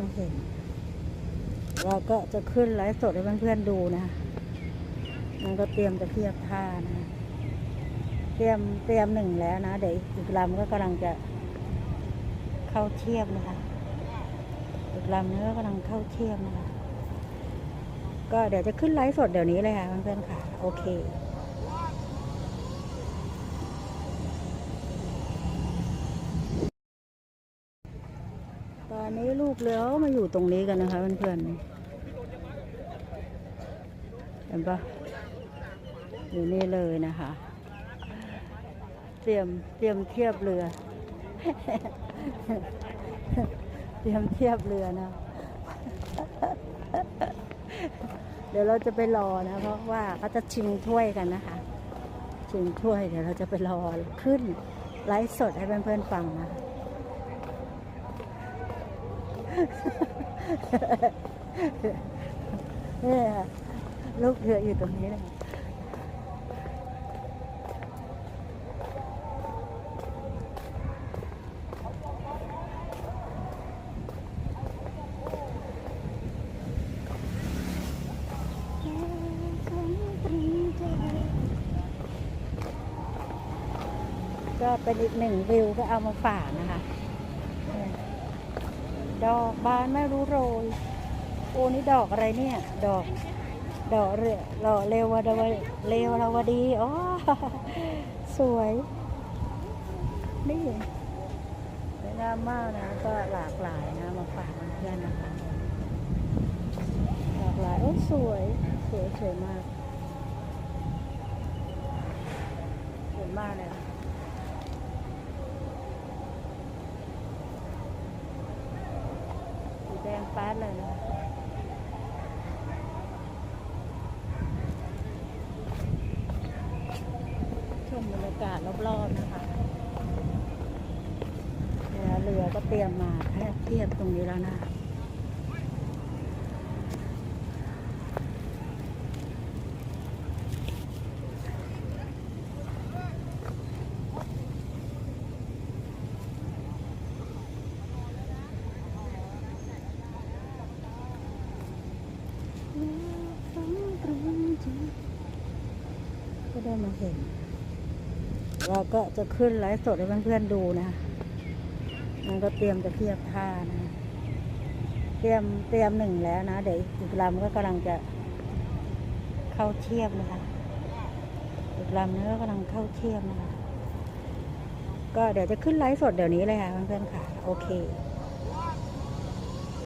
มาเห็น เราก็จะขึ้นไลฟ์สดให้เพื่อนๆดูนะ มันก็เตรียมจะเทียบท่านะ เตรียมเตรียมหนึ่งแล้วนะ เดี๋ยวอีกลำก็กำลังจะเข้าเทียบนะคะ อีกลำนึงก็กำลังเข้าเทียบนะคะ ก็เดี๋ยวจะขึ้นไลฟ์สดเดี๋ยวนี้เลยค่ะเพื่อนๆค่ะ โอเค อนนี้ลูกเลี้ยวมาอยู่ตรงนี้กันนะคะเพื่อนๆ เห็นปะอยู่นี่เลยนะคะ เตรียมเตรียมเทียบเรือ เตรียมเทียบเรือนะเดี๋ยวเราจะไปรอนะเพราะว่าเขาจะชิงถ้วยกันนะคะ ชิงถ้วยเดี๋ยวเราจะไปรอขึ้นไลฟ์สดให้เพื่อนๆฟังนะ นี่ยลูกเรืออยู่ตรงนี้เลยก็เป็นอีกหนึ่งวิวก็เอามาฝากนะคะ ดอกบานไม่รู้โรย โอ้นี่ดอกอะไรเนี่ย ดอก ดอกเรดอกเลวดาวเลวราวดี อ๋อ สวย นี่สวยงามมากนะ ก็หลากหลายนะ มาฝากเพื่อนๆนะคะ หลากหลาย โอ้สวย สวยสวยมาก สวยมากเลยนะสี แดงแป๊ดเลยนชมบรรยากาศรอบๆนะคะเรือเรือก็เตรียมมาแทบเทียบตรงนี้แล้วนะ ก็ ได้มาเห็น เราก็จะขึ้นไลฟ์สดให้เพื่อนๆดูนะ มันก็เตรียมจะเทียบท่านะ เตรียมเตรียมหนึ่งแล้วนะ เดี๋ยวอีกลำก็กำลังจะเข้าเทียบนะคะ อีกลำนึงก็กำลังเข้าเทียบนะคะ ก็เดี๋ยวจะขึ้นไลฟ์สดเดี๋ยวนี้เลยค่ะเพื่อนๆค่ะ โอเค